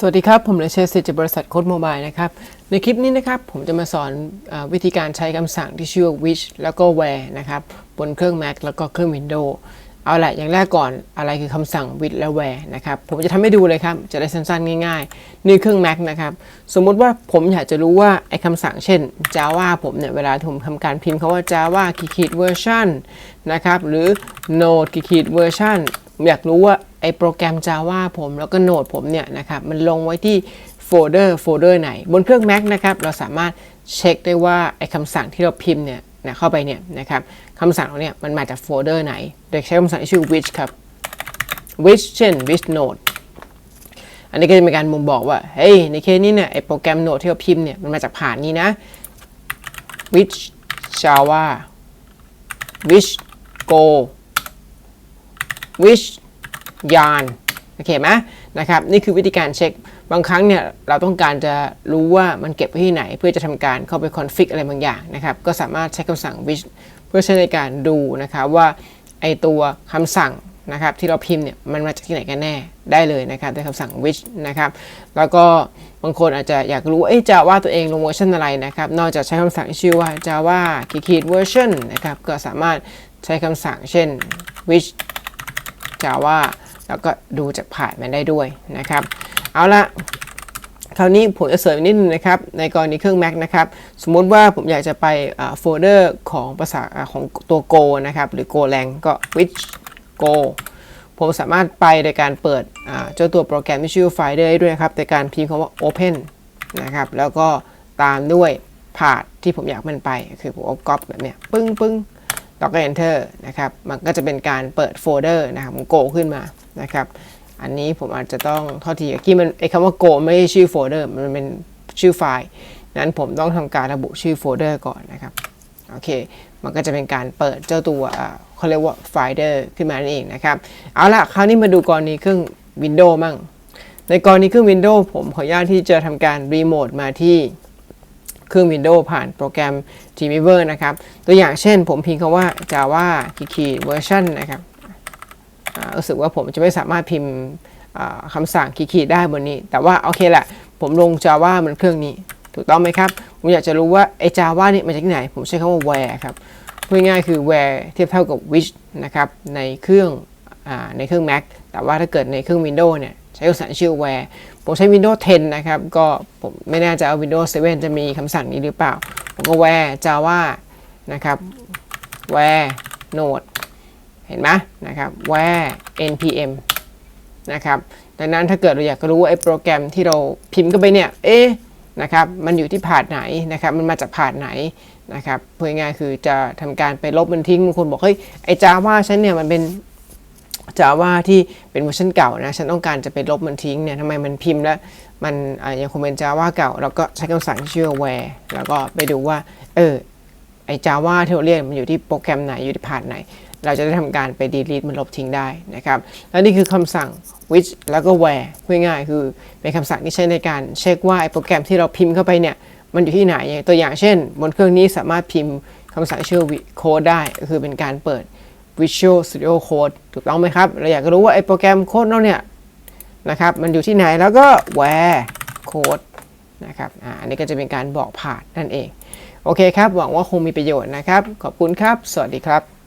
สวัสดีครับ ผมเลเชษสิทธิ์จากบริษัทโค้ดโมบายนะครับ ในคลิปนี้นะครับผมจะมาสอนอวิธีการใช้คำสั่งที่ชื่อว่า which แล้วก็ where นะครับ บนเครื่อง Mac แล้วก็เครื่อง Windows เอาละอย่างแรกก่อนอะไรคือคำสั่ง which และ where นะครับ ผมจะทำให้ดูเลยครับ จะได้สั้นๆ ง่ายๆ นี่เครื่อง Mac นะครับ สมมติว่าผมอยากจะรู้ว่าไอ้คำสั่งเช่น Java ผมเนี่ย เวลาผมทำการพิมพ์คาว่า Java ขีด version นะครับ หรือ Node ขีด version ผมอยากรู้ว่า ไอโปรแกรม Java ผมแล้วก็โนดผมเนี่ยนะครับมันลงไว้ที่โฟลเดอร์โฟลเดอร์ไหน บนเครื่อง Mac นะครับเราสามารถเช็คได้ว่าไอคำสั่งที่เราพิมพ์เนี่ยนะเข้าไปเนี่ยนะครับคำสั่งเราเนี่ยมันมาจากโฟลเดอร์ไหน โดยใช้คำสั่งที่ชื่อ which ครับ which เช่น which node อันนี้ก็จะเป็นการบ่งบอกว่าเฮ้ยในเคสนี้เนี่ยไอโปรแกรมโนดที่เราพิมพ์เนี่ยมันมาจากผ่านนี้นะ which Java which Go which ยานโอเคไหมนะครับนี่คือวิธีการเช็ค บางครั้งเนี่ยเราต้องการจะรู้ว่ามันเก็บไว้ที่ไหน เพื่อจะทำการเข้าไปคอนฟิกอะไรบางอย่างนะครับก็สามารถใช้คำสั่ง which เพื่อใช้ในการดูนะครับว่าไอตัวคำสั่งนะครับที่เราพิมพ์เนี่ยมันมาจากที่ไหนกันแน่ได้เลยนะครับด้วยคำสั่ง which นะครับแล้วก็บางคนอาจจะอยากรู้เอ้จะว่าตัวเองลงเวอร์ชันอะไรนะครับนอกจากใช้คำสั่งชื่อว่า java ขีด version นะครับก็สามารถใช้คำสั่งเช่น which java แล้วก็ดูจากผ่านมันได้ด้วยนะครับ เอาละคราวนี้ผมจะเสริมนิดนึงนะครับ ในกรณีเครื่อง Mac นะครับ สมมติว่าผมอยากจะไปโฟลเดอร์ของภาษาของตัว Go นะครับ หรือ Golang ก็ which Go ผมสามารถไปโดยการเปิดเจ้าตัวโปรแกรมที่ชื่อ Finder ได้ด้วยนะครับโดยการพิมพ์คำว่า open นะครับ แล้วก็ตามด้วยพาธที่ผมอยากมันไป คือผมก๊อปแบบเนี้ยปึ้งปึ้ง แล้วก็ enter นะครับ มันก็จะเป็นการเปิดโฟลเดอร์นะครับของ Go ขึ้นมานะครับ อันนี้ผมอาจจะต้องโทษทีคือกี้มันไอ้คำว่า Go ไม่ใช่ชื่อโฟลเดอร์ มันเป็นชื่อไฟล์ นั้นผมต้องทำการระบุชื่อโฟลเดอร์ก่อนนะครับ โอเค มันก็จะเป็นการเปิดเจ้าตัวเขาเรียกว่าไฟเดอร์ขึ้นมานั่นเองนะครับ เอาละคราวนี้มาดูกรณีเครื่อง Windows มั่ง ในกรณีเครื่อง Windows ผมขออนุญาตที่จะทำการรีโมทมาที่ เครื่อง Windows ผ่านโปรแกรม Dreamweaver นะครับ ตัวอย่างเช่นผมพิมพ์คำว่า Java ขีด version นะครับรู้สึกว่าผมจะไม่สามารถพิมพ์คำสั่งขีดๆได้บนนี้ แต่ว่าโอเคแหละ ผมลง Java บนเครื่องนี้ ถูกต้องไหมครับ ผมอยากจะรู้ว่าไอ้ Java นี่มาจากที่ไหน ผมใช้คำว่า where ครับพูดง่ายๆคือ where เทียบเท่ากับ which นะครับในเครื่องอในเครื่อง Mac แต่ว่าถ้าเกิดในเครื่อง Windows เนี่ย ใช้คำสั่งชื่อ where ผมใช้ Windows 10 นะครับ ก็ผมไม่แน่ใจว่า Windows 7 จะมีคำสั่งนี้หรือเปล่า ผมก็ where Java นะครับ where node เห็นไหมนะครับ where npm นะครับดังนั้นถ้าเกิดเราอยากรู้ว่าไอ้โปรแกรมที่เราพิมพ์เข้าไปเนี่ย เอ๊ะนะครับ มันอยู่ที่พาดไหนนะครับ มันมาจากพาดไหนนะครับพูดง่ายคือจะทำการไปลบมันทิ้งบางคนบอกเฮ้ยไอ้ Java ฉันเนี่ยมันเป็น Java ที่เป็นเวอร์ชันเก่านะฉันต้องการจะไปลบมันทิ้งเนี่ยทำไมมันพิมพ์แล้วมันยังคงเป็น Java เก่าเราก็ใช้คำสั่งชื่อ where แล้วก็ไปดูว่าเออไอ้ Java ที่เราเรียกมันอยู่ที่โปรแกรมไหนอยู่ที่พาดไหน เราจะได้ทำการไป delete มันลบทิ้งได้นะครับและนี่คือคำสั่ง which แล้วก็ where ง่ายๆคือเป็นคำสั่งที่ใช้ในการเช็คว่าไอโปรแกรมที่เราพิมพ์เข้าไปเนี่ยมันอยู่ที่ไหนตัวอย่างเช่น บนเครื่องนี้สามารถพิมพ์คำสั่งชื่อ code ได้ก็คือเป็นการเปิด Visual Studio Code ถูกต้องไหมครับ เราอยากรู้ว่าไอ้โปรแกรมโค้ดเราเนี่ยนะครับมันอยู่ที่ไหนแล้วก็ where code นะครับอ่าอันนี้ก็จะเป็นการบอกผ่านนั่นเอง โอเคครับ หวังว่าคงมีประโยชน์นะครับ ขอบคุณครับ สวัสดีครับ